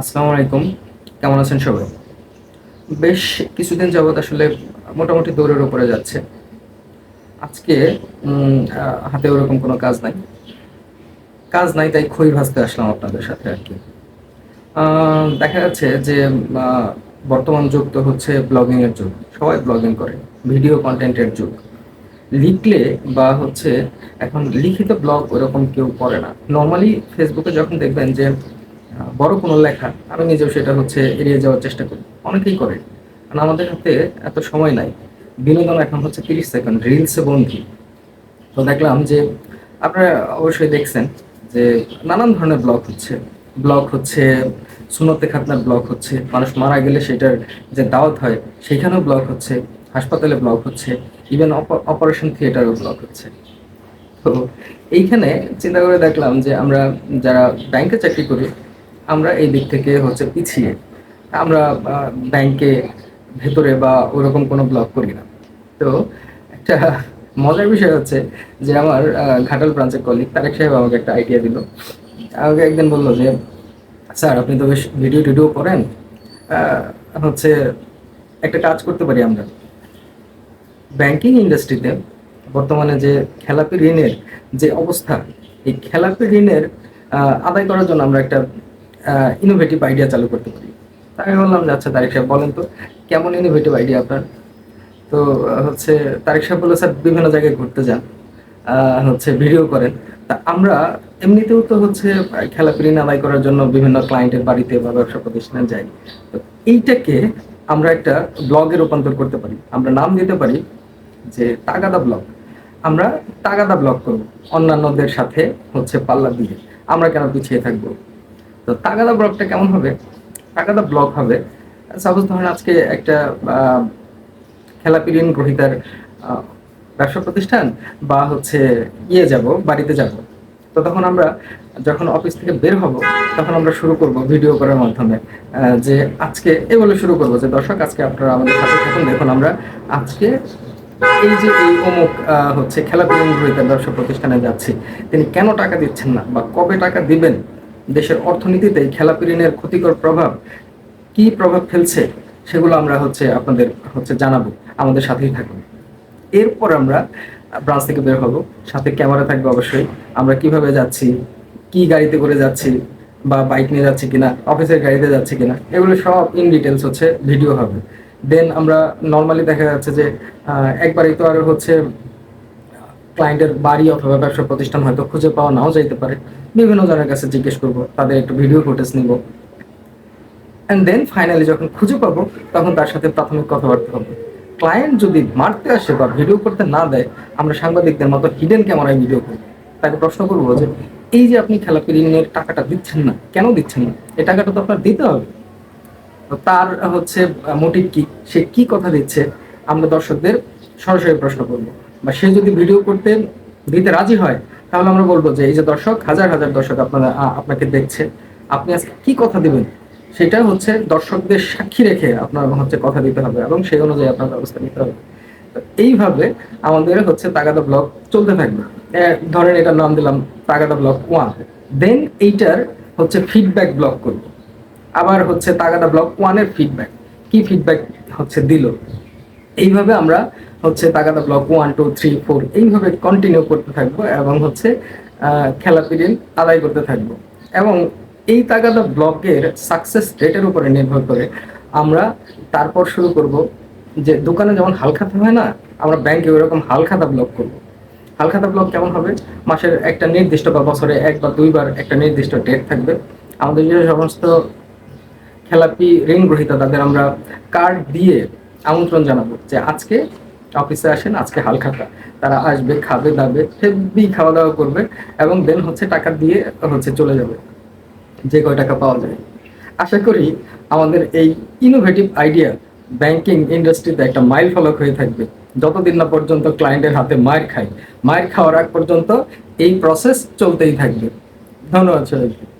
আসসালামু আলাইকুম। কেমন আছেন সবাই? বেশ কিছুদিন যাবৎ আসলে মোটামুটি দৌড়ের উপরে যাচ্ছে। আজকে হাতে ওরকম কোনো কাজ নাই। কাজ নাই, তাই খই ভাজতে আসলাম আপনাদের সাথে আর কি। দেখা যাচ্ছে যে বর্তমান যুগ তো হচ্ছে ব্লগিংয়ের যুগ। সবাই ব্লগিং করে, ভিডিও কন্টেন্টের যুগ। লিখলে বা হচ্ছে এখন লিখিত ব্লগ ওরকম কেউ করে না। নর্মালি ফেসবুকে যখন দেখবেন যে বড় কোনো লেখা, আমি নিজেও সেটা হচ্ছে এড়িয়ে যাওয়ার চেষ্টা করি। অনেকেই করে, কারণ আমাদের হাতে এত সময় নাই। বিনোদন এখন হচ্ছে তিরিশ সেকেন্ড রিলসে বন্ধি তো দেখলাম যে আপনারা অবশ্যই দেখছেন যে নানান ধরনের ব্লগ হচ্ছে। ব্লগ হচ্ছে, সুনতে খাতনার ব্লগ হচ্ছে, মানুষ মারা গেলে সেটার যে দাওয়াত হয়, সেখানেও ব্লগ হচ্ছে, হাসপাতালে ব্লগ হচ্ছে ইভেন অপারেশন থিয়েটারও ব্লগ হচ্ছে। তো এইখানে চিন্তা করে দেখলাম যে আমরা যারা ব্যাংকে চাকরি করি আমরা এই দিক থেকে হচ্ছে পিছিয়ে। আমরা ব্যাংকে ভেতরে বা ওরকম কোনো ব্লগ করি না। তো একটা মজার বিষয় হচ্ছে যে আমার ঘাটাল ব্রাঞ্চের কলিগ তারেক সাহেব আমাকে একটা আইডিয়া দিল। আমাকে একদিন বলল যে, স্যার, আপনি তো বেশ ভিডিও টিডিও করেন। হচ্ছে একটা কাজ করতে পারি আমরা। ব্যাংকিং ইন্ডাস্ট্রিতে বর্তমানে যে খেলাপি ঋণের যে অবস্থা, এই খেলাপি ঋণের আদায় করার জন্য আমরা একটা ইনোভেটিভ আইডিয়া চালু করতে পারি। আমি বললাম যে আচ্ছা তারিক সাহেব, বলেন তো, কেমন ইনোভেটিভ আইডিয়া আপনার? তো হচ্ছে তারিক সাহেব বলে স্যার, বিভিন্ন জায়গায় ঘুরতে যান হচ্ছে ভিডিও করেন। তা আমরা এমনিতেও তো হচ্ছে খেলাপি ঋণ আদায় করার জন্য বিভিন্ন ক্লায়েন্টের বাড়িতে বা ব্যবসা প্রতিষ্ঠানে যাই। তো এইটাকে আমরা একটা ব্লগে রূপান্তর করতে পারি। আমরা নাম দিতে পারি যে, তাগাদা ব্লগ আমরা তাগাদা ব্লগ করব, অন্যান্যদের সাথে হচ্ছে পাল্লা দিয়ে। আমরা কেন পিছিয়ে থাকব? তো তাগাদা ব্লগটা কেমন হবে? তাগাদা ব্লগ হবে। সাপোজ ধরেন আজকে একটা খেলাপি গ্রহিতার ব্যবসা প্রতিষ্ঠান বা হচ্ছে ইয়ে যাব, বাড়িতে যাব। তো তখন আমরা যখন অফিস থেকে বের হব, তখন আমরা শুরু করব ভিডিও করার মাধ্যমে যে আজকে এই বলে শুরু করব যে, দর্শক, আজকে আপনারা আমাদের সাথে থাকুন। দেখুন আমরা আজকে এই যে এই অমুক হচ্ছে খেলাপি ঋণ গ্রহিতার ব্যবসা প্রতিষ্ঠানে যাচ্ছি, তিনি কেন টাকা দিচ্ছেন না বা কবে টাকা দিবেন? দেশের অর্থনীতিতে খেলাপি ঋণের ক্ষতিকর প্রভাব কি প্রভাব ফেলছে সেগুলো আমরা হচ্ছে আপনাদের হচ্ছে জানাব। আমাদের সাথেই থাকুন। এরপর আমরা ব্রাঞ্চ থেকে বের হব। সাথে ক্যামেরা থাকবে অবশ্যই। আমরা কীভাবে যাচ্ছি, কি গাড়িতে করে যাচ্ছি, বা বাইক নিয়ে যাচ্ছি কিনা, অফিসের গাড়িতে যাচ্ছি কিনা, এগুলো সব ইন ডিটেলস হচ্ছে ভিডিও হবে। দেন আমরা নর্মালি দেখা যাচ্ছে যে একবারই তো আর হচ্ছে ক্লায়েন্টের বাড়ি অথবা ব্যবসা প্রতিষ্ঠান হয়তো খুঁজে পাওয়া নাও যাইতে পারে। বিভিন্ন জনের কাছে জিজ্ঞেস করব, তাদের একটু ভিডিও ফুটেজ নিব। অ্যান্ড দেন ফাইনালি যখন খুঁজে পাবো, তখন তার সাথে প্রাথমিক কথাবার্তা হবে। ক্লায়েন্ট যদি মারতে আসে বা ভিডিও করতে না দেয়, আমরা সাংবাদিকদের মতো হিডেন ক্যামেরায় ভিডিও করব তাকে প্রশ্ন করব যে, এই যে আপনি খেলাপি ঋণের টাকাটা দিচ্ছেন না, কেন দিচ্ছেন না? এই টাকাটা তো আপনার দিতে হবে। তার হচ্ছে মোটিভ কি? সে কি কথা দিচ্ছে? আমরা দর্শকদের সরাসরি প্রশ্ন করব। বা সে যদি ভিডিও করতে দিতে রাজি হয়, তাহলে আমরা বলব যে এই যে দর্শক, হাজার হাজার দর্শক আপনারা আপনাকে দেখছে। আপনি আজকে কি কথা দিবেন? সেটা হচ্ছে দর্শকদের সাক্ষী রেখে আপনার হচ্ছে কথা দিতে হবে এবং সেই অনুযায়ী আপনার ব্যবস্থা নিতে হবে। এইভাবে আমাদের হচ্ছে তাগাদা ব্লগ চলতে থাকবে। ধরেন এটার নাম দিলাম তাগাদা ব্লক ওয়ান। দেন এইটার হচ্ছে ফিডব্যাক ব্লগ করব। আবার হচ্ছে তাগাদা ব্লক ওয়ানের ফিডব্যাক কি ফিডব্যাক হচ্ছে দিল? এইভাবে আমরা হচ্ছে তাগাদা block one two three four এইভাবে কন্টিনিউ করতে থাকব এবং হচ্ছে খেলা পিরিয়ড আদায় করতে থাকব। এবং এই তাগাদা ব্লকের সাকসেস রেটের উপরে নির্ভর করে আমরা তারপর শুরু করব যে দোকানে যেমন হালখাতা হয় না, আমরা ব্যাংকে ওইরকম হালখাতা ব্লক করব। হালখাতা ব্লক কেমন হবে? মাসের একটা নির্দিষ্ট বা বছরে এক বা দুইবার একটা নির্দিষ্ট ডেট থাকবে। আমাদের যে সমস্ত খেলাপি ঋণ গ্রহীতা তাদের আমরা কার্ড দিয়ে আমন্ত্রণ জানাব যে আজকে অফিসে আসেন, আজকে হালখাতা। তারা আসবে, খাবে, দাবে হেভি খাওয়া দাওয়া করবে এবং দেন হচ্ছে টাকা দিয়ে হচ্ছে চলে যাবে। যে কয় টাকা পাওয়া যায়। আশা করি আমাদের এই ইনোভেটিভ আইডিয়া ব্যাংকিং ইন্ডাস্ট্রিতে একটা মাইল ফলক হয়ে থাকবে। যতদিন না পর্যন্ত ক্লায়েন্টের হাতে মায়ের খায় মায়ের খাওয়ার আগ পর্যন্ত এই প্রসেস চলতেই থাকবে। ধন্যবাদ সবাইকে।